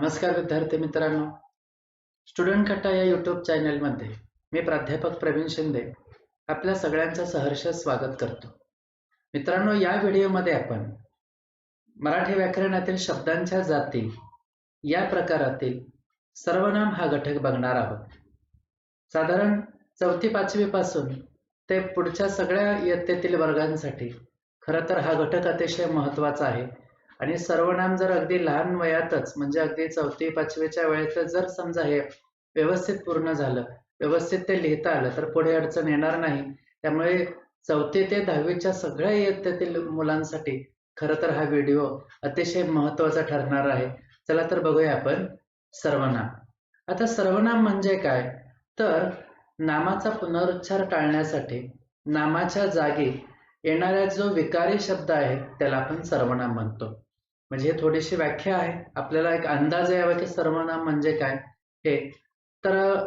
नमस्कार विद्यार्थी मित्रांनो. स्टुडंट कट्टा या यूट्यूब चॅनलमध्ये मी प्राध्यापक प्रवीण शिंदे आपल्या सगळ्यांचं सहर्ष स्वागत करतो. मित्रांनो या व्हिडिओमध्ये आपण मराठी व्याकरणातील शब्दांच्या जाती या प्रकारातील सर्वनाम हा घटक बघणार आहोत. साधारण चौथी पाचवी पासून ते पुढच्या सगळ्या इयत्तेतील वर्गांसाठी खरं तर हा घटक अतिशय महत्त्वाचा आहे. आणि सर्वनाम जर अगदी लहान वयातच म्हणजे अगदी चौथी पाचवीच्या वेळेतच जर समजा हे व्यवस्थित पूर्ण झालं व्यवस्थित ते लिहिता आलं तर पुढे अडचण येणार नाही. त्यामुळे चौथी ते दहावीच्या सगळ्या इयत्तेतील मुलांसाठी खरं तर हा व्हिडिओ अतिशय महत्त्वाचा ठरणार आहे. चला तर बघूया आपण सर्वनाम. आता सर्वनाम म्हणजे काय? तर नामाचा पुनरुच्चार टाळण्यासाठी नामाच्या जागी येणारा जो विकारी शब्द आहे त्याला आपण सर्वनाम म्हणतो. म्हणजे हे थोडीशी व्याख्या आहे. आपल्याला एक अंदाज यावा की सर्वनाम म्हणजे काय? हे. तर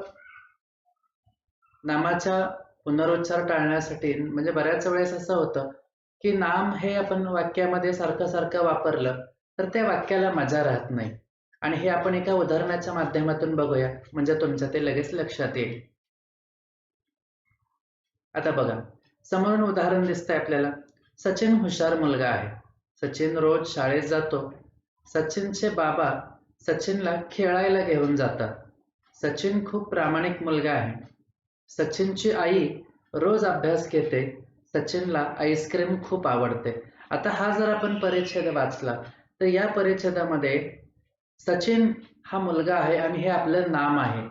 नामाच्या पुनरुच्चार टाळण्यासाठी म्हणजे बऱ्याच वेळेस असं होतं की नाम हे आपण वाक्यामध्ये सारखं सारखं वापरलं तर त्या वाक्याला मजा राहत नाही. आणि हे आपण एका उदाहरणाच्या माध्यमातून बघूया. म्हणजे तुमच्या ते लगेच लक्षात येईल. आता बघा. समोरून उदाहरण दिसतंय आपल्याला. सचिन हुशार मुलगा आहे. सचिन रोज शाळेत जातो. सचिनचे बाबा सचिनला खेळायला घेऊन जातात. सचिन खूप प्रामाणिक मुलगा आहे. सचिनची आई रोज अभ्यास घेते. सचिनला आईस्क्रीम खूप आवडते. आता हा जर आपण परिच्छेद वाचला तर या परिच्छेदामध्ये सचिन हा मुलगा आहे आणि हे आपलं नाम आहे.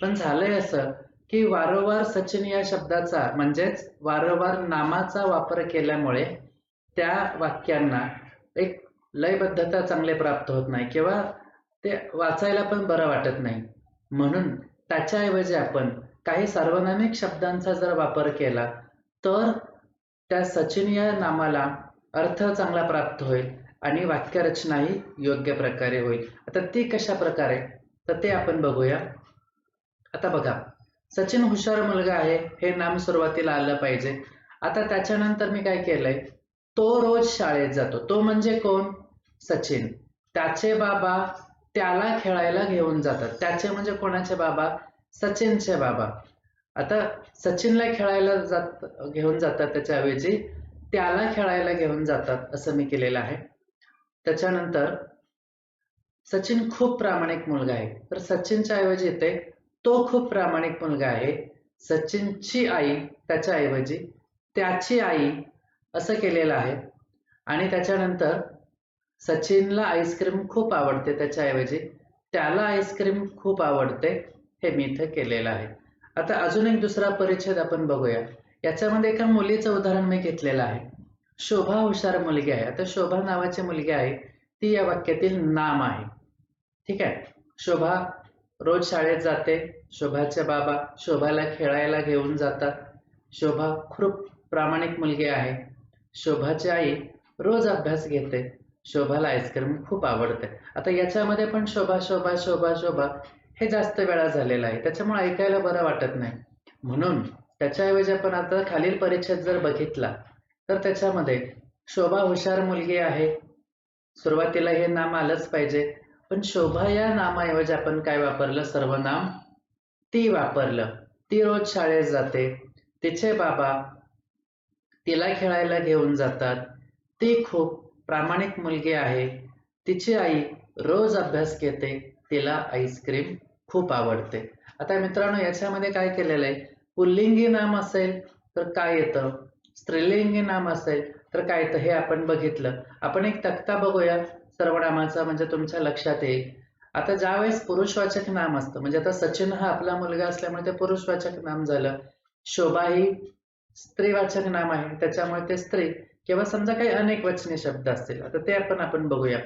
पण झालंय असं की वारंवार सचिन या शब्दाचा म्हणजेच वारंवार नामाचा वापर केल्यामुळे त्या वाक्यांना एक लयबद्धता चांगले प्राप्त होत नाही किंवा ते वाचायला पण बरं वाटत नाही. म्हणून त्याच्याऐवजी आपण काही सार्वनामिक शब्दांचा जर वापर केला तर त्या सचिन या नामाला अर्थ चांगला प्राप्त होईल आणि वाक्यरचनाही योग्य प्रकारे होईल. आता ती कशा प्रकारे? तर ते आपण बघूया. आता बघा सचिन हुशार मुलगा आहे हे नाम सुरुवातीला आलं पाहिजे. आता त्याच्यानंतर मी काय केलंय? तो रोज शाळेत जातो. तो म्हणजे कोण? सचिन. त्याचे बाबा त्याला खेळायला घेऊन जातात. त्याचे म्हणजे कोणाचे बाबा? सचिनचे बाबा. आता सचिनला खेळायला जात घेऊन जातात त्याच्याऐवजी त्याला खेळायला घेऊन जातात असं मी केलेलं आहे. त्याच्यानंतर सचिन खूप प्रामाणिक मुलगा आहे. तर सचिनच्या ऐवजी येते तो खूप प्रामाणिक मुलगा आहे. सचिनची आई त्याच्याऐवजी त्याची आई असं केलेलं आहे. आणि त्याच्यानंतर सचिनला आईस्क्रीम खूप आवडते त्याच्याऐवजी त्याला आईस्क्रीम खूप आवडते हे मी इथं केलेलं आहे. आता अजून एक दुसरा परिच्छेद आपण बघूया. याच्यामध्ये एका मुलीचं उदाहरण मी घेतलेलं आहे. शोभा हुशार मुलगी आहे. आता शोभा नावाची मुलगी आहे. ती या वाक्यातील नाम आहे. ठीक आहे? शोभा रोज शाळेत जाते. शोभाचे बाबा शोभाला खेळायला घेऊन जातात. शोभा खूप प्रामाणिक मुलगी आहे. शोभाची आई रोज अभ्यास घेते. शोभाला आईस्क्रीम खूप आवडते. आता याच्यामध्ये पण शोभा शोभा शोभा शोभा हे जास्त वेळा झालेलं आहे. त्याच्यामुळे ऐकायला बरं वाटत नाही. म्हणून त्याच्याऐवजी आपण आता खालील परिच्छेद जर बघितला तर त्याच्यामध्ये शोभा हुशार मुलगी आहे. सुरुवातीला हे नाम आलंच पाहिजे. पण शोभा या नामाऐवजी आपण काय वापरलं? सर्वनाम ती वापरलं. ती रोज शाळेत जाते. तिचे बाबा तिला खेळायला घेऊन जातात. ती खूप प्रामाणिक मुलगी आहे. तिची आई रोज अभ्यास घेते. तिला आईस्क्रीम खूप आवडते. आता मित्रांनो याच्यामध्ये काय केलेलं आहे? पुल्लिंगी नाम असेल तर काय येतं? स्त्रीलिंगी नाम असेल तर काय येतं? हे आपण बघितलं. आपण एक तक्ता बघूया. सर्वनामाचा म्हणजे तुमच्या लक्षात येईल. आता ज्यावेळेस पुरुषवाचक नाम असतं म्हणजे आता सचिन हा आपला मुलगा असल्यामुळे ते पुरुषवाचक नाम झालं. शोभा ही स्त्रीवाचक नाम आहे. त्याच्यामुळे ते स्त्री किंवा समजा काही अनेक वचने शब्द असतील. आता ते आपण आपण बघूया.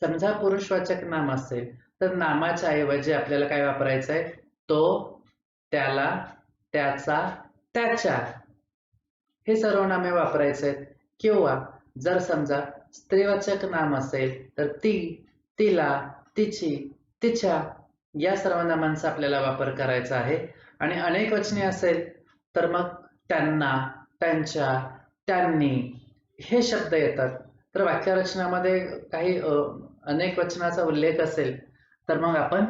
समजा पुरुषवाचक नाम असेल तर नामाच्या ऐवजी आपल्याला काय वापरायचं आहे तो त्याला त्याचा त्याच्या. हे सर्वनामे वापरायचे आहेत. किंवा जर समजा स्त्रीवाचक नाम असेल तर ती तिला तिची तिच्या या सर्वनामांचा आपल्याला वापर करायचा आहे. आणि अनेक वचने असेल तर मग त्यांना त्यांच्या त्यांनी हे शब्द येतात. तर वाक्यरचनामध्ये काही अनेक वचनाचा उल्लेख असेल तर मग आपण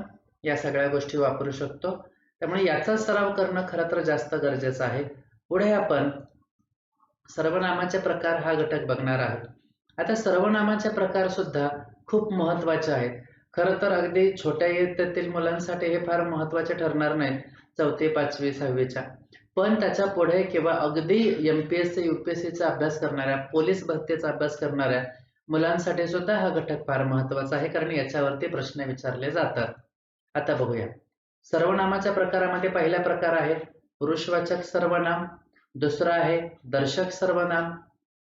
या सगळ्या गोष्टी वापरू शकतो. त्यामुळे याचा सराव करणं खरं तर जास्त गरजेचं आहे. पुढे आपण सर्वनामाचे प्रकार हा घटक बघणार आहोत. आता सर्वनामाचे प्रकार सुद्धा खूप महत्त्वाचे आहेत. खरं तर अगदी छोट्या इयत्तेतील मुलांसाठी हे फार महत्त्वाचे ठरणार नाहीत. चौथी पाचवी सहावीच्या. पण त्याच्या पुढे किंवा अगदी एम पी एस सी युपीएससीचा अभ्यास करणाऱ्या पोलीस भरतीचा अभ्यास करणाऱ्या मुलांसाठी सुद्धा हा घटक फार महत्त्वाचा आहे कारण याच्यावरती प्रश्न विचारले जातात. आता बघूया. सर्वनामाच्या प्रकारामध्ये पहिला प्रकार आहे पुरुषवाचक सर्वनाम दुसरा आहे दर्शक सर्वनाम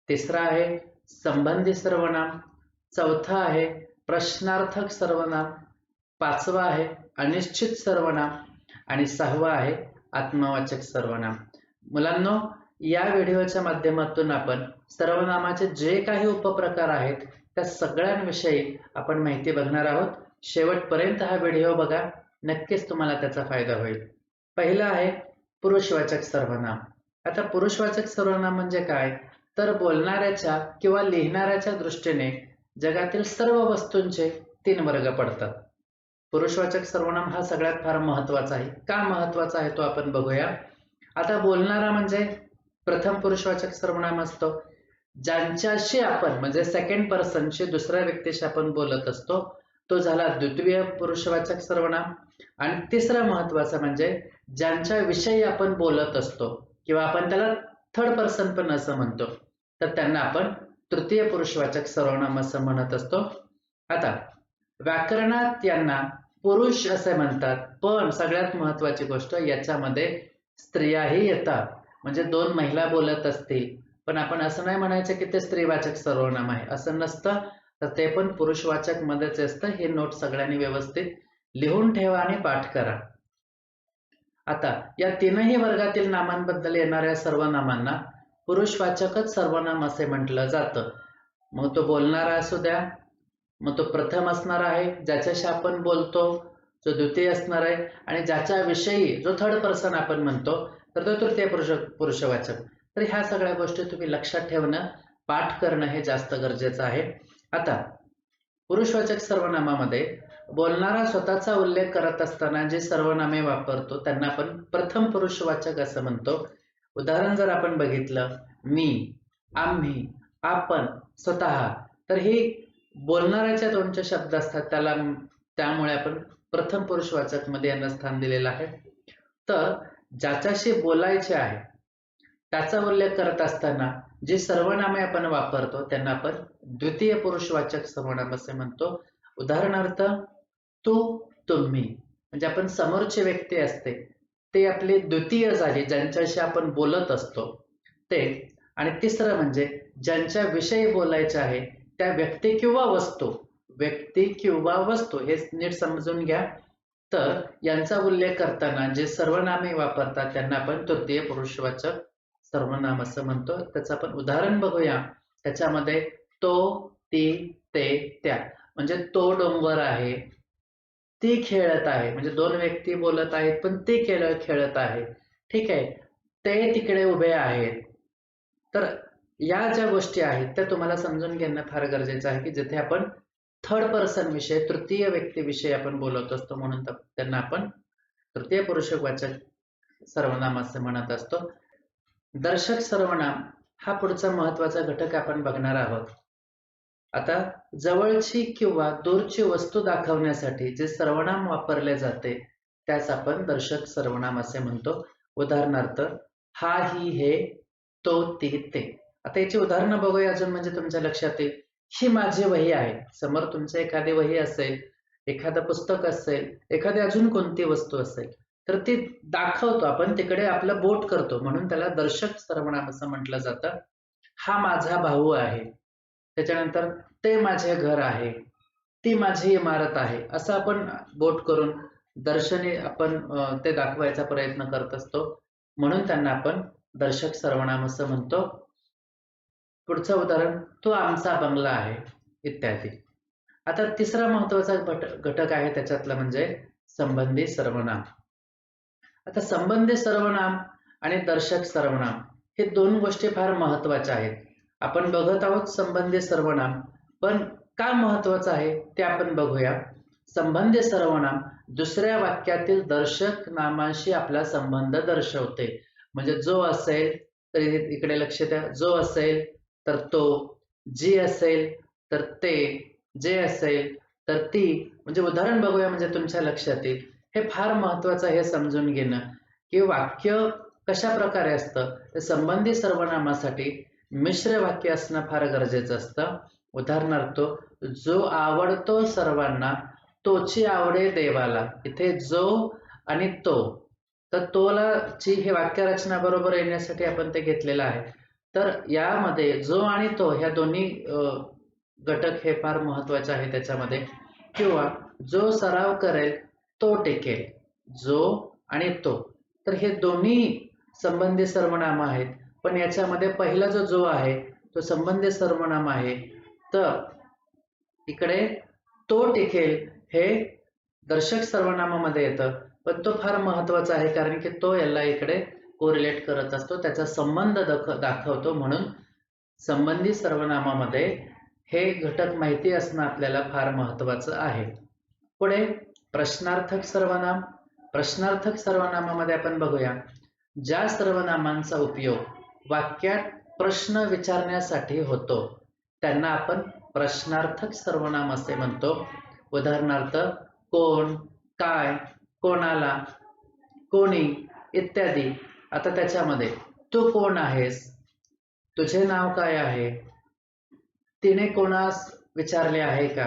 तिसरा आहे संबंधी सर्वनाम चौथा आहे प्रश्नार्थक सर्वनाम पाचवा आहे अनिश्चित सर्वनाम आणि सहावा आहे आत्मवाचक सर्वनाम. मुलांनो या व्हिडिओच्या माध्यमातून आपण सर्वनामाचे जे काही उपप्रकार आहेत त्या सगळ्यांविषयी आपण माहिती बघणार आहोत. शेवटपर्यंत हा व्हिडिओ बघा. नक्कीच तुम्हाला त्याचा फायदा होईल. पहिला आहे पुरुषवाचक सर्वनाम. आता पुरुषवाचक सर्वनाम म्हणजे काय? तर बोलणाऱ्याच्या किंवा लिहिणाऱ्याच्या दृष्टीने जगातील सर्व वस्तूंचे तीन वर्ग पडतात. पुरुषवाचक सर्वनाम हा सगळ्यात फार महत्त्वाचा आहे. का महत्त्वाचा आहे तो आपण बघूया. आता बोलणारा म्हणजे प्रथम पुरुषवाचक सर्वनाम असतो. ज्यांच्याशी आपण म्हणजे सेकंड पर्सनशी दुसऱ्या व्यक्तीशी आपण बोलत असतो तो झाला द्वितीय पुरुषवाचक सर्वनाम. आणि तिसरा महत्त्वाचा म्हणजे ज्यांच्या विषयी आपण बोलत असतो किंवा आपण त्याला थर्ड पर्सन पण असं म्हणतो तर त्यांना आपण तृतीय पुरुषवाचक सर्वनाम असं म्हणत असतो. आता व्याकरणात यांना पुरुष असे म्हणतात. पण सगळ्यात महत्वाची गोष्ट याच्यामध्ये स्त्रियाही येतात. म्हणजे दोन महिला बोलत असतील. पण आपण असं नाही म्हणायचं की ते स्त्रीवाचक सर्वनाम आहे. असं नसतं. तर ते पण पुरुषवाचक मध्येच असतं. हे नोट सगळ्यांनी व्यवस्थित लिहून ठेवा आणि पाठ करा. आता या तीनही वर्गातील नामांबद्दल येणाऱ्या सर्व नामांना पुरुषवाचकच सर्वनाम असे म्हटलं जातं. मग तो बोलणारा असू द्या मग तो प्रथम असणार आहे ज्याच्याशी आपण बोलतो जो द्वितीय असणार आहे आणि ज्याच्या विषयी जो थर्ड पर्सन आपण म्हणतो तर तो तृतीय पुरुष पुरुषवाचक. तर ह्या सगळ्या गोष्टी तुम्ही लक्षात ठेवणं पाठ करणं हे जास्त गरजेचं आहे. आता पुरुषवाचक सर्वनामामध्ये बोलणारा स्वतःचा उल्लेख करत असताना जे सर्वनामे वापरतो त्यांना आपण प्रथम पुरुषवाचक असं म्हणतो. उदाहरण जर आपण बघितलं मी आम्ही आपण स्वतः तर ही बोलणाऱ्याच्या दोनच्या शब्द असतात त्याला त्यामुळे आपण प्रथम पुरुषवाचकमध्ये यांना स्थान दिलेलं आहे. तर ज्याच्याशी बोलायचे आहे त्याचा उल्लेख करत असताना जे सर्वनामे आपण वापरतो त्यांना आपण द्वितीय पुरुषवाचक सर्वनाम असे म्हणतो. उदाहरणार्थ तू तुम्ही. म्हणजे आपण समोरची व्यक्ती असते ते आपली द्वितीय झाली ज्यांच्याशी आपण बोलत असतो ते. आणि तिसरं म्हणजे ज्यांच्या विषयी बोलायचे आहे त्या व्यक्ती किंवा वस्तू व्यक्ती किंवा वस्तू हे नीट समजून घ्या. तर यांचा उल्लेख करताना जे सर्वनामे वापरतात त्यांना आपण तृतीय पुरुषवाचक सर्वनाम असं म्हणतो. त्याचं आपण उदाहरण बघूया. त्याच्यामध्ये तो ती ते त्या. म्हणजे तो डोंगर आहे ती खेळत आहे. म्हणजे दोन व्यक्ती बोलत आहेत पण ती खेळ खेळत आहे. ठीक आहे. ते तिकडे उभे आहेत. तर या ज्या गोष्टी आहेत त्या तुम्हाला समजून घेणं फार गरजेचं आहे की जिथे आपण थर्ड पर्सन विषय तृतीय व्यक्तीविषयी आपण बोलत असतो म्हणून त्यांना आपण तृतीय पुरुषवाचक सर्वनाम असं म्हणत असतो. दर्शक सर्वनाम हा पुढचा महत्त्वाचा घटक आपण बघणार आहोत. आता जवळची किंवा दूरची वस्तू दाखवण्यासाठी जे सर्वनाम वापरले जाते त्यास आपण दर्शक सर्वनाम असे म्हणतो. उदाहरणार्थ हा ही हे तो ती ते. आता याची उदाहरणं बघूया अजून म्हणजे तुमच्या लक्षात येईल. ही माझी वही आहे. समोर तुमचं एखादी वही असेल एखादं पुस्तक असेल एखादी अजून कोणती वस्तू असेल तर ती दाखवतो आपण तिकडे आपलं बोट करतो. म्हणून त्याला दर्शक सर्वनाम असं म्हटलं जातं. हा माझा भाऊ आहे. त्याच्यानंतर ते माझे घर आहे. ती माझी इमारत आहे. असं आपण बोट करून दर्शनी आपण ते दाखवायचा प्रयत्न करत असतो. म्हणून त्यांना आपण दर्शक सर्वनाम असं म्हणतो. पुढचं उदाहरण तो आमचा बंगला आहे इत्यादी. आता तिसरा महत्त्वाचा घटक आहे त्याच्यातला म्हणजे संबंधी सर्वनाम. आता संबंधी सर्वनाम आणि दर्शक सर्वनाम हे दोन गोष्टी फार महत्त्वाच्या आहेत. आपण बघत आहोत संबंधी सर्वनाम पण का महत्वाचं आहे ते आपण बघूया. संबंधी सर्वनाम दुसऱ्या वाक्यातील दर्शक नामाशी आपला संबंध दर्शवते. म्हणजे जो असेल तरी इकडे लक्ष द्या जो असेल तर तो जी असेल तर ते जे असेल तर ती. म्हणजे उदाहरण बघूया म्हणजे तुमच्या लक्षात येईल हे फार महत्वाचं हे समजून घेणं. की वाक्य कशा प्रकारे असतं ते संबंधी सर्वनामासाठी मिश्र वाक्य असणं फार गरजेचं असतं. उदाहरणार्थ जो आवडतो सर्वांना तोची आवडे देवाला. इथे जो आणि तो. तर तोला ची हे वाक्यरचना बरोबर येण्यासाठी आपण ते घेतलेलं आहे. तर यामध्ये जो आणि तो ह्या दोन्ही घटक हे फार महत्त्वाचे आहे त्याच्यामध्ये. किंवा जो सराव करेल तो टेकेल. जो आणि तो. तर हे दोन्ही संबंधी सर्वनाम आहेत. पण याच्यामध्ये पहिला जो जो आहे तो संबंधित सर्वनाम आहे. तर इकडे तो टिकेल हे दर्शक सर्वनामामध्ये येतं. पण तो फार महत्त्वाचा आहे कारण की तो याला इकडे कोरिलेट करत असतो त्याचा संबंध दख दाखवतो. म्हणून संबंधित सर्वनामामध्ये हे घटक माहिती असणं आपल्याला फार महत्वाचं आहे. पुढे प्रश्नार्थक सर्वनाम. प्रश्नार्थक सर्वनामामध्ये आपण बघूया. ज्या सर्वनामांचा उपयोग वाक्यात प्रश्न विचारण्यासाठी होतो त्यांना आपण प्रश्नार्थक सर्वनाम असे म्हणतो. उदाहरणार्थ कोण काय कोणाला कोणी इत्यादी. आता त्याच्यामध्ये तू कोण आहेस? तुझे नाव काय आहे? तिने कोणास विचारले आहे का?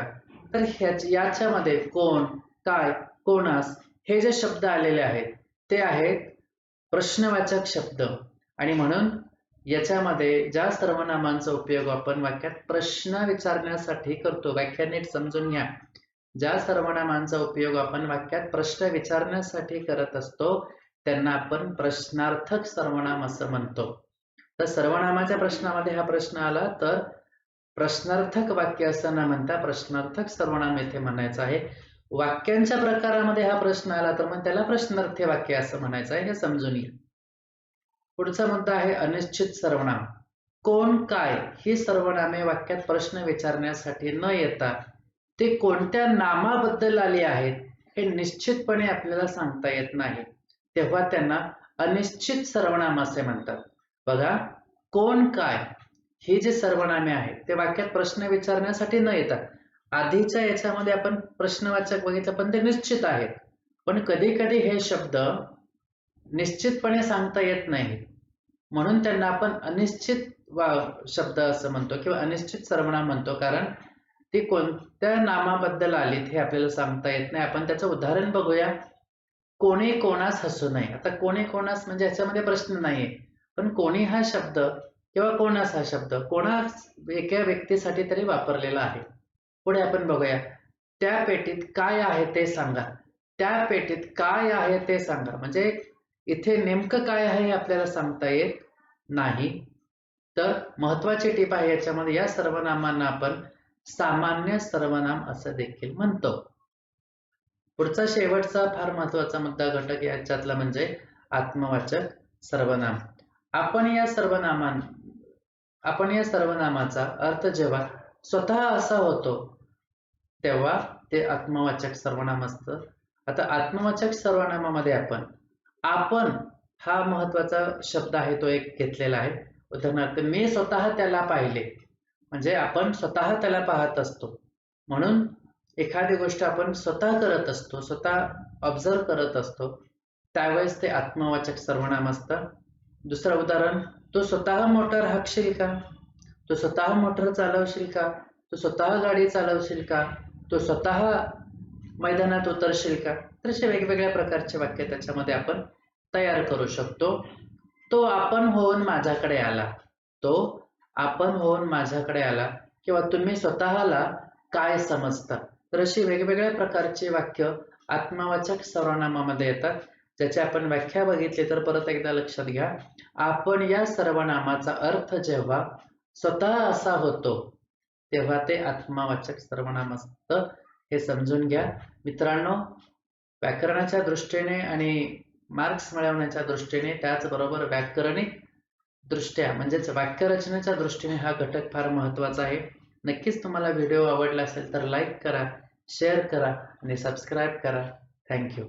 तर याच्यामध्ये कोण काय कोणास हे जे शब्द आलेले आहेत ते आहेत प्रश्नवाचक शब्द. आणि म्हणून याच्यामध्ये ज्या सर्वनामांचा उपयोग आपण वाक्यात प्रश्न विचारण्यासाठी करतो व्याख्या नीट समजून घ्या. ज्या सर्वनामांचा उपयोग आपण वाक्यात प्रश्न विचारण्यासाठी करत असतो त्यांना आपण प्रश्नार्थक सर्वनाम असं म्हणतो. तर सर्वनामाच्या प्रश्नामध्ये हा प्रश्न आला तर प्रश्नार्थक वाक्य असं न म्हणता प्रश्नार्थक सर्वनाम येथे म्हणायचं आहे. वाक्यांच्या प्रकारामध्ये हा प्रश्न आला तर मग त्याला प्रश्नार्थी वाक्य असं म्हणायचं आहे. हे समजून घ्या. पुढचा मुद्दा आहे अनिश्चित सर्वनाम. कोण काय ही सर्वनामे वाक्यात प्रश्न विचारण्यासाठी न येता ते कोणत्या नामाबद्दल आले आहेत हे निश्चितपणे आपल्याला सांगता येत नाही. तेव्हा त्यांना अनिश्चित सर्वनाम असे म्हणतात. बघा कोण काय ही जी सर्वनामे आहेत ते वाक्यात प्रश्न विचारण्यासाठी न येतात आधीच्या याच्यामध्ये आपण प्रश्नवाचक बघितलं पण ते निश्चित आहेत. पण कधी कधी हे शब्द निश्चितपणे सांगता येत नाही. म्हणून त्यांना आपण अनिश्चित वा- शब्द असं म्हणतो किंवा अनिश्चित सर्वनाम म्हणतो. कारण ती कोणत्या नामाबद्दल आलीत हे आपल्याला सांगता येत नाही. आपण त्याचं उदाहरण बघूया. कोणी कोणास हसू नये. आता कोणी कोणास म्हणजे याच्यामध्ये प्रश्न नाहीये. पण कोणी हा शब्द किंवा कोणास हा शब्द कोणास एका व्यक्तीसाठी तरी वापरलेला आहे. पुढे आपण बघूया. त्या पेटीत काय आहे ते सांगा. त्या पेटीत काय आहे ते सांगा. म्हणजे इथे नेमकं काय आहे हे आपल्याला सांगता येत नाही. तर महत्वाची टीप आहे याच्यामध्ये या सर्वनामांना आपण सामान्य सर्वनाम असं देखील म्हणतो. पुढचा शेवटचा फार महत्त्वाचा मुद्दा घटक याच्यातला म्हणजे आत्मवाचक सर्वनाम. आपण या सर्वनामान आपण या सर्वनामाचा अर्थ जेव्हा स्वतः असा होतो तेव्हा ते आत्मवाचक सर्वनाम असतं. आता आत्मवाचक सर्वनामामध्ये आपण आपण हा महत्त्वाचा शब्द आहे तो एक घेतलेला आहे. उदाहरणार्थ मी स्वतः त्याला पाहिले. म्हणजे आपण स्वतः त्याला पाहत असतो. म्हणून एखादी गोष्ट आपण स्वतः करत असतो स्वतः ऑब्झर्व करत असतो त्यावेळेस ते आत्मवाचक सर्वनाम असतं. दुसरं उदाहरण तो स्वतः मोटर हाकशील का? तो स्वतः मोटर चालवशील का? तू स्वतः गाडी चालवशील का? तो स्वतः मैदानात उतरशील का? तर असे वेगवेगळ्या प्रकारचे वाक्य त्याच्यामध्ये आपण तयार करू शकतो. तो आपण होऊन माझ्याकडे आला. तो आपण होऊन माझ्याकडे आला. किंवा तुम्ही स्वतःला काय समजता? तर अशी वेगवेगळ्या प्रकारची वाक्य आत्मवाचक सर्वनामामध्ये येतात. ज्याची आपण व्याख्या बघितली तर परत एकदा लक्षात घ्या. आपण या सर्वनामाचा अर्थ जेव्हा स्वतः असा होतो तेव्हा ते आत्मवाचक सर्वनाम असतं. हे समजून घ्या. मित्रांनो व्याकरणाच्या दृष्टीने आणि मार्क्स मिळवण्याच्या दृष्टीने त्याचबरोबर व्याकरणिक दृष्ट्या म्हणजेच वाक्यरचनेच्या दृष्टीने हा घटक फार महत्त्वाचा आहे. नक्कीच तुम्हाला व्हिडिओ आवडला असेल तर लाईक करा शेअर करा आणि सबस्क्राईब करा. थँक्यू